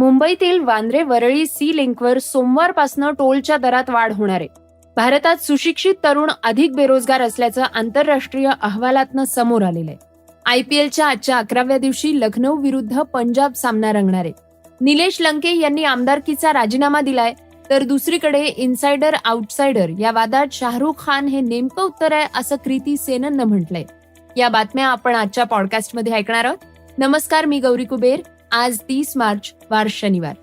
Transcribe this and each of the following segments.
मुंबईतील वांद्रे वरळी सी लिंकवर सोमवारपासनं टोलच्या दरात वाढ होणार आहे. भारतात सुशिक्षित तरुण अधिक बेरोजगार असल्याचं आंतरराष्ट्रीय अहवालातनं समोर आलेलं आहे. आयपीएलच्या आजच्या अकराव्या दिवशी लखनौ विरुद्ध पंजाब सामना रंगणार आहे. निलेश लंके यांनी आमदारकीचा राजीनामा दिलाय तर दुसरीकडे इन्सायडर आउटसायडर या वादात शाहरुख खान हे नेमकं उत्तर आहे असं कृती सेनननं म्हटलंय. या बातम्या आपण आजच्या पॉडकास्टमध्ये ऐकणार आहोत. नमस्कार मी गौरी कुबेर. आज तीस मार्च वार शनिवार.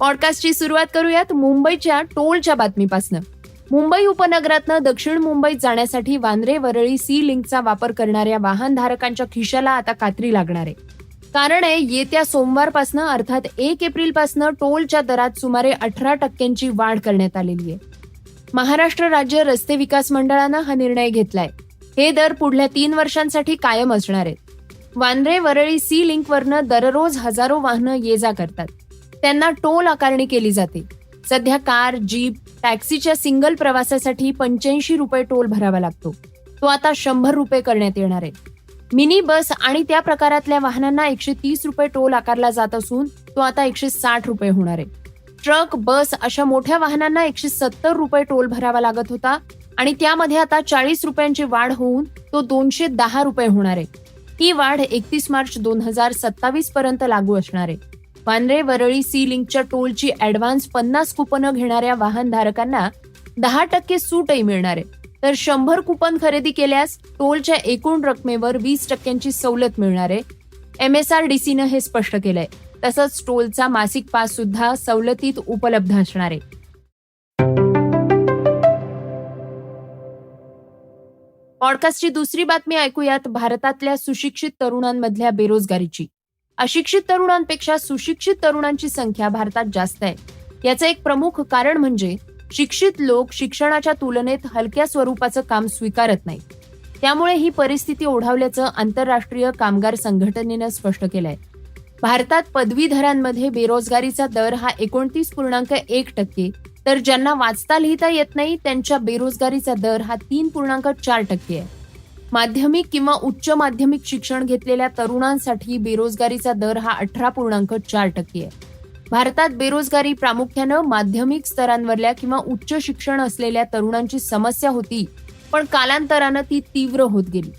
पॉडकास्टची सुरुवात करूयात मुंबईच्या टोलच्या बातमीपासनं. मुंबई उपनगरातनं दक्षिण मुंबईत जाण्यासाठी वांद्रे वरळी सी लिंकचा वापर करणाऱ्या वाहनधारकांच्या खिशाला आता कात्री लागणार आहे. कारण आहे येत्या सोमवारपासनं अर्थात एक एप्रिलपासनं टोलच्या दरात सुमारे अठरा टक्क्यांची वाढ करण्यात आलेली आहे. महाराष्ट्र राज्य रस्ते विकास मंडळानं हा निर्णय घेतलाय. हे दर पुढल्या तीन वर्षांसाठी कायम असणार आहेत. वांद्रे वरळी सी लिंकवरनं दररोज हजारो वाहनं ये जा करतात. त्यांना टोल आकारणी केली जाते. सध्या कार जीप टॅक्सीच्या सिंगल प्रवासासाठी पंच्याऐंशी रुपये टोल भरावा लागतो. तो आता शंभर रुपये करण्यात येणार आहे. मिनी बस आणि त्या प्रकारातल्या वाहनांना एकशे तीस रुपये टोल आकारला जात असून तो आता एकशे साठ रुपये होणार आहे. ट्रक बस अशा मोठ्या वाहनांना एकशे सत्तर रुपये टोल भरावा लागत होता. आणि त्यामध्ये आता चाळीस रुपयांची वाढ होऊन तो दोनशे दहा रुपये होणार आहे. ही वाढ एकतीस मार्च दोन हजार सत्तावीस पर्यंत लागू असणार आहे. वांद्रे वरळी सी लिंकच्या टोलची ऍडव्हान्स पन्नास कुपनं घेणाऱ्या वाहनधारकांना दहा टक्के सूटही मिळणार आहे. तर शंभर कुपन खरेदी केल्यास टोलच्या एकूण रकमेवर वीस टक्क्यांची सवलत मिळणार आहे. एम एस आर डी सीनं हे स्पष्ट केलंय. तसंच टोलचा मासिक पास सुद्धा सवलतीत उपलब्ध असणार आहे. पॉडकास्टची दुसरी बातमी ऐकूयात भारतातल्या सुशिक्षित तरुणांमधल्या बेरोजगारीची. अशिक्षित तरुणांपेक्षा सुशिक्षित तरुणांची संख्या भारतात जास्त आहे. याचं एक प्रमुख कारण म्हणजे शिक्षित लोक शिक्षणाच्या तुलनेत हलक्या स्वरूपाचं काम स्वीकारत नाही त्यामुळे ही परिस्थिती ओढावल्याचं आंतरराष्ट्रीय कामगार संघटनेनं स्पष्ट केलंय. भारतात पदवीधरांमध्ये बेरोजगारीचा दर हा एकोणतीस पूर्णांक एक टक्के तर ज्यांना वाचता लिहिता येत नाही त्यांच्या बेरोजगारीचा दर हा तीन पूर्णांक चार टक्के आहे. माध्यमिक किंवा उच्च माध्यमिक शिक्षण घेतलेल्या तरुणांसाठी बेरोजगारीचा दर हा अठरा पूर्णांक चार टक्के आहे. भारतात बेरोजगारी प्रामुख्यानं माध्यमिक स्तरांवरल्या किंवा उच्च शिक्षण असलेल्या तरुणांची समस्या होती पण कालांतरानं ती तीव्र होत गेली.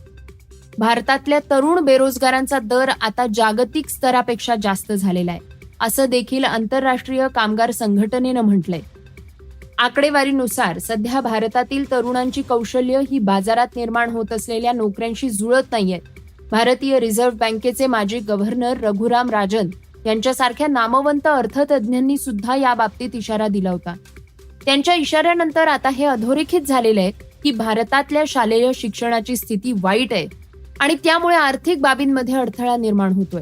भारतातल्या तरुण बेरोजगारांचा दर आता जागतिक स्तरापेक्षा जास्त झालेला आहे असं देखील आंतरराष्ट्रीय कामगार संघटनेनं म्हटलंय. आकडेवारीनुसार सध्या भारतातील तरुणांची कौशल्य ही बाजारात निर्माण होत असलेल्या नोकऱ्यांशी जुळत नाहीयेत. भारतीय रिझर्व्ह बँकेचे माजी गव्हर्नर रघुराम राजन यांच्यासारख्या नामवंत अर्थतज्ज्ञांनी सुद्धा या बाबतीत इशारा दिला होता. त्यांच्या इशाऱ्यानंतर आता हे अधोरेखित झालेलं आहे की भारतातल्या शालेय शिक्षणाची स्थिती वाईट आहे आणि त्यामुळे आर्थिक बाबींमध्ये अडथळा निर्माण होतोय.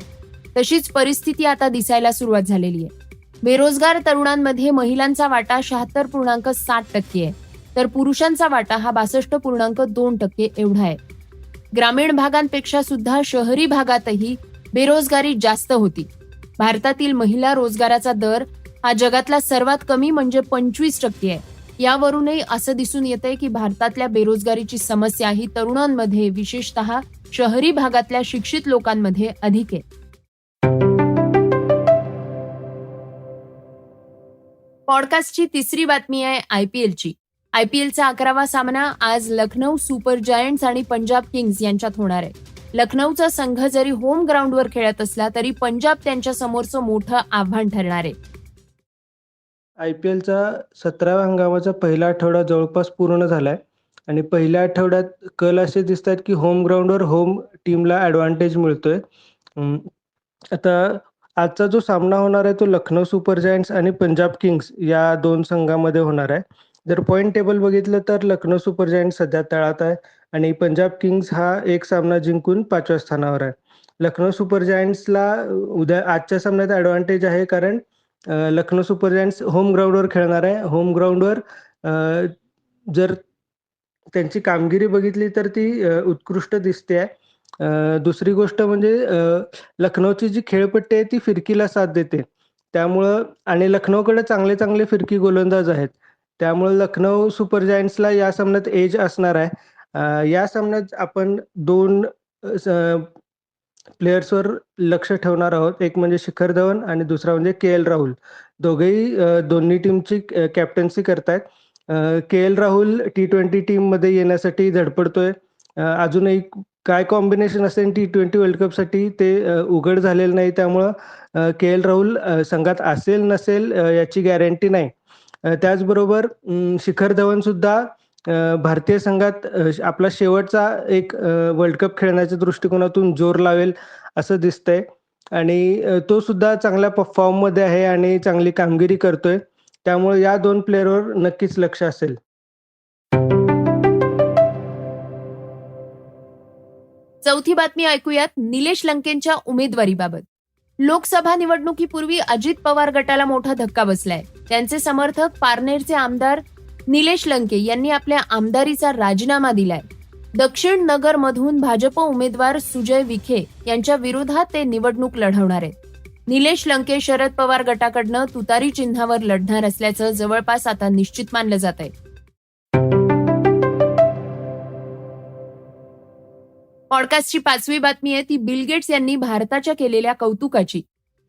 तशीच परिस्थिती आता दिसायला सुरुवात झालेली आहे. बेरोजगार तरुणांमध्ये महिलांचा वाटा शहात्तर पूर्णांक सात टक्के आहे. तर पुरुषांचा वाटा हा बासष्ट पूर्णांक दोन टक्के एवढा आहे. ग्रामीण भागांपेक्षा सुद्धा शहरी भागातही बेरोजगारी जास्त होती. भारतातील महिला रोजगाराचा दर हा जगातला सर्वात कमी म्हणजे पंचवीस टक्के आहे. यावरूनही असं दिसून येतंय की भारतातल्या बेरोजगारीची समस्या ही तरुणांमध्ये विशेषतः शहरी भागातल्या शिक्षित लोकांमध्ये अधिक आहे. पॉडकास्टची तिसरी बातमी आहे आयपीएलची आयपीएलचा अकरावा सामना आज लखनौ सुपर जायंट्स आणि पंजाब किंग्ज यांच्यात होणार आहे. लखनौचा संघ जरी होम ग्राउंडवर खेळत असला तरी पंजाब त्यांच्या समोरचं मोठं आव्हान ठरणार आहे. आय पी एलचा सतराव्या हंगामाचा पहिला आठवडा जवळपास पूर्ण झालाय आणि पहिल्या आठवड्यात कल असे दिसतात की होम ग्राउंडवर होम टीमला ॲडव्हान्टेज मिळतोय. आता आजचा जो सामना होणार आहे तो लखनौ सुपर जायंट्स आणि पंजाब किंग्स या दोन संघामध्ये होणार आहे. जर पॉईंट टेबल बघितलं तर लखनौ सुपर जायंट्स सध्या तळात आहे आणि पंजाब किंग्स हा एक सामना जिंकून पाचव्या स्थानावर आहे. लखनौ सुपर जायंट्सला उद्या आजच्या सामन्यात ॲडव्हान्टेज आहे कारण लखनौ सुपर जायंट्स होम ग्राउंडवर खेळणार आहे. होम ग्राउंडवर जर त्यांची कामगिरी बघितली तर ती उत्कृष्ट दिसते आहे. दुसरी गोष्ट म्हणजे लखनौची जी खेळपट्टी आहे ती फिरकीला साथ देते त्यामुळं आणि लखनौकडे चांगले चांगले फिरकी गोलंदाज आहेत त्यामुळे लखनौ सुपर जायंट्सला या सामन्यात एज असणार आहे या सामन्यात आपण दोन स- प्लेयर्सवर लक्ष ठेवणार आहोत. एक म्हणजे शिखर धवन आणि दुसरा म्हणजे के-एल राहुल. दोघेही दोन्ही टीमची कॅप्टन्सी करतायत. के-एल राहुल टी-20 टीममध्ये येण्यासाठी धडपडतोय. अजूनही काय कॉम्बिनेशन असेल टी-20 वर्ल्ड कपसाठी ते उघड झालेलं नाही. त्यामुळं के-एल राहुल संघात असेल नसेल याची गॅरंटी नाही. त्याचबरोबर शिखर धवनसुद्धा सुद्धा भारतीय संघात आपला शेवटचा एक वर्ल्ड कप खेळण्याच्या दृष्टिकोनातून जोर लावेल असं दिसतंय आणि तो सुद्धा चांगल्या प फॉर्ममध्ये आहे आणि चांगली कामगिरी करतोय. त्यामुळे या दोन प्लेयरवर नक्कीच लक्ष असेल. चौथी बातमी ऐकूयात निलेश लंकेंच्या उमेदवारीबाबत. लोकसभा निवडणुकीपूर्वी अजित पवार गटाला मोठा धक्का बसलाय. त्यांचे समर्थक पारनेरचे आमदार निलेश लंके यांनी आपल्या आमदारीचा राजीनामा दिलाय. दक्षिण नगर मधून भाजप उमेदवार सुजय विखे यांच्या विरोधात ते निवडणूक लढवणार आहेत. निलेश लंके शरद पवार गटाकडनं तुतारी चिन्हावर लढणार असल्याचं जवळपास आता निश्चित मानलं जात आहे. पॉडकास्टची पाचवी बातमी आहे ती बिल गेट्स यांनी भारताच्या केलेल्या कौतुकाची.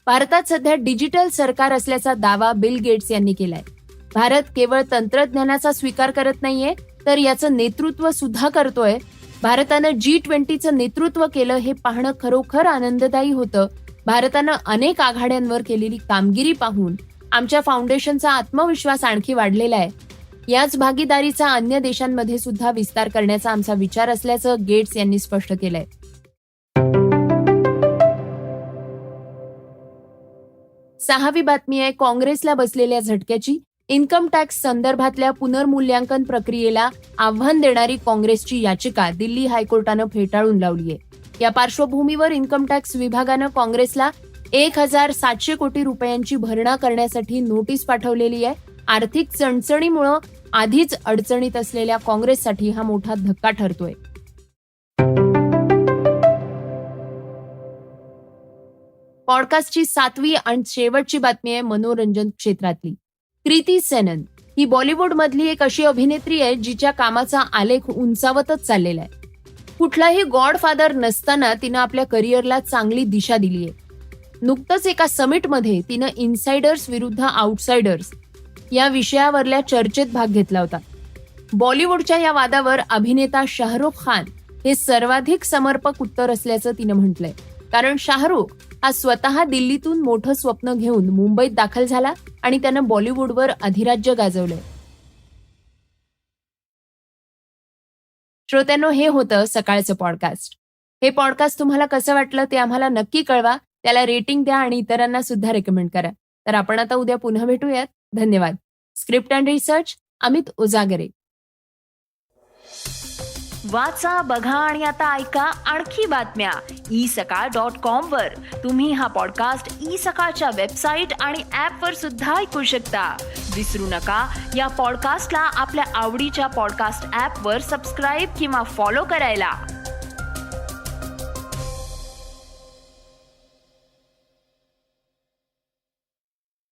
भारतात सध्या डिजिटल सरकार असल्याचा दावा बिल गेट्स यांनी केलाय. भारत केवळ तंत्रज्ञानाचा स्वीकार करत नाहीये तर याचं नेतृत्व सुद्धा करतोय. भारतानं जी ट्वेंटीचं नेतृत्व केलं हे पाहणं खरोखर आनंददायी होतं. भारतानं अनेक आघाड्यांवर केलेली कामगिरी पाहून आमच्या फाउंडेशनचा आत्मविश्वास आणखी वाढलेला आहे. याच भागीदारीचा अन्य देशांमध्ये सुद्धा विस्तार करण्याचा आमचा विचार असल्याचं गेट्स यांनी स्पष्ट केलंय. सहावी बातमी आहे काँग्रेसला बसलेल्या झटक्याची. इन्कम टॅक्स संदर्भातल्या पुनर्मूल्यांकन प्रक्रियेला आव्हान देणारी काँग्रेसची याचिका दिल्ली हायकोर्टानं फेटाळून लावली आहे. या पार्श्वभूमीवर इन्कम टॅक्स विभागानं काँग्रेसला एक हजार सातशे कोटी रुपयांची भरणा करण्यासाठी नोटीस पाठवलेली आहे. आर्थिक चणचणीमुळं आधीच अडचणीत असलेल्या काँग्रेससाठी हा मोठा धक्का ठरतोय. पॉडकास्टची सातवी आणि शेवटची बातमी आहे मनोरंजन क्षेत्रातली. कृती सेनन ही बॉलिवूडमधली एक अशी अभिनेत्री आहे जिच्या कामाचा आलेख उंचावतच चाललेला आहे. कुठलाही गॉडफादर नसताना तिनं आपल्या करिअरला चांगली दिशा दिली आहे. नुकतंच एका समिटमध्ये तिनं इनसाइडर्स विरुद्ध आउटसायडर्स या विषयावरल्या चर्चेत भाग घेतला होता. बॉलिवूडच्या या वादावर अभिनेता शाहरुख खान हे सर्वाधिक समर्पक उत्तर असल्याचं तिनं म्हटलंय. कारण शाहरुख हा स्वतः दिल्लीतून मोठं स्वप्न घेऊन मुंबईत दाखल झाला आणि त्यानं बॉलिवूडवर अधिराज्य गाजवलंय. श्रोत्यांनो हे होतं सकाळचं पॉडकास्ट. हे पॉडकास्ट तुम्हाला कसं वाटलं ते आम्हाला नक्की कळवा. त्याला रेटिंग द्या आणि इतरांना सुद्धा रेकमेंड करा. तर आपण आता उद्या पुन्हा भेटूयात. धन्यवाद. Script and research Amit Ujagare. वाचा बघा आणि आता ऐका आणखी बातम्या ई सकाळ डॉट कॉम वर तुम्ही हा पॉडकास्ट ई सकाळच्या वेबसाईट आणि ऍप वर सुद्धा ऐकू शकता विसरू नका या पॉडकास्टला आपल्या आवडीच्या पॉडकास्ट ऍप वर सबस्क्राईब किंवा फॉलो करायला